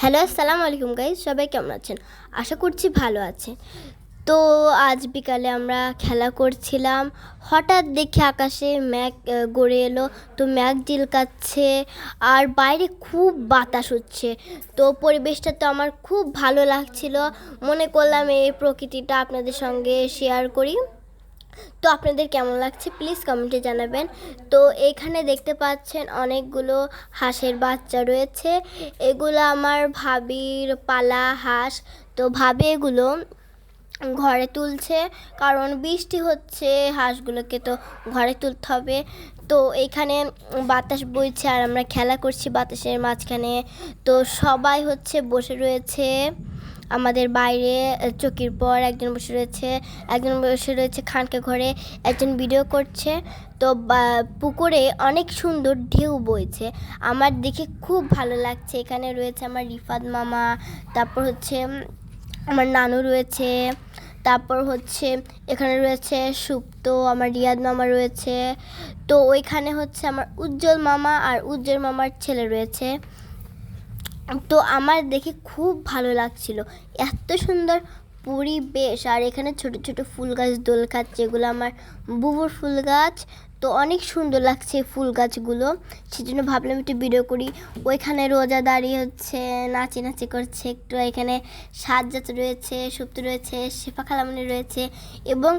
Hello আসসালামু আলাইকুম guys সবাই কেমন আছেন? আশা করছি ভালো আছেন। তো আজ বিকালে আমরা খেলা করছিলাম। হঠাৎ দেখি আকাশে আহ, গড়ে এলো। তো ম্যাঘ জিলকাচ্ছে আর বাইরে খুব বাতাস হচ্ছে। তো পরিবেশটা তো আমার খুব ভালো লাগছিল। মনে করলাম এই প্রকৃতিটা আপনাদের সঙ্গে শেয়ার করি। তো আপনাদের কেমন লাগছে? প্লিজ কমেন্টে জানাবেন। তো এখানে দেখতে পাচ্ছেন অনেকগুলো হাঁসের বাচ্চা রয়েছে। এগুলো আমার ভাবির পালা হাঁস। তো ভাবি এগুলো ঘরে তুলছে, কারণ বৃষ্টি হচ্ছে হাঁসগুলোকে তো ঘরে তুলতে হবে। তো এখানে বাতাস বইছে আর আমরা খেলা করছি বাতাসের মাঝখানে। তো সবাই হচ্ছে বসে রয়েছে। আমাদের বাইরে চকির পর একজন বসে রয়েছে, একজন বসে রয়েছে খানকে ঘরে, একজন ভিডিও করছে। তো পুকুরে অনেক সুন্দর ঢেউ বইছে। আমার দেখে খুব ভালো লাগছে। এখানে রয়েছে আমার রিফাত মামা, তারপর হচ্ছে আমার নানু রয়েছে, তারপর হচ্ছে, এখানে রয়েছে সুপ্ত, আমার রিয়াদ মামা রয়েছে। তো, ওইখানে হচ্ছে আমার উজ্জ্বল মামা আর উজ্জ্বল মামার ছেলে রয়েছে। তো আমার দেখে খুব ভালো লাগছিল। এত সুন্দর পরিবেশ, আর এখানে ছোট ছোট ফুল গাছ দোল খাচ্ছে এগুলো আমার বুবুর ফুল গাছ তো অনেক সুন্দর লাগছে ফুল গাছগুলো সেজন্য ভাবলাম একটু ভিডিও করি। ওইখানে রোজা দাঁড়িয়ে হচ্ছে, নাচি নাচি করছে, একটু এখানে সাজ্জাত রয়েছে, সুপ্ত রয়েছে, শেফা খালামনি রয়েছে এবং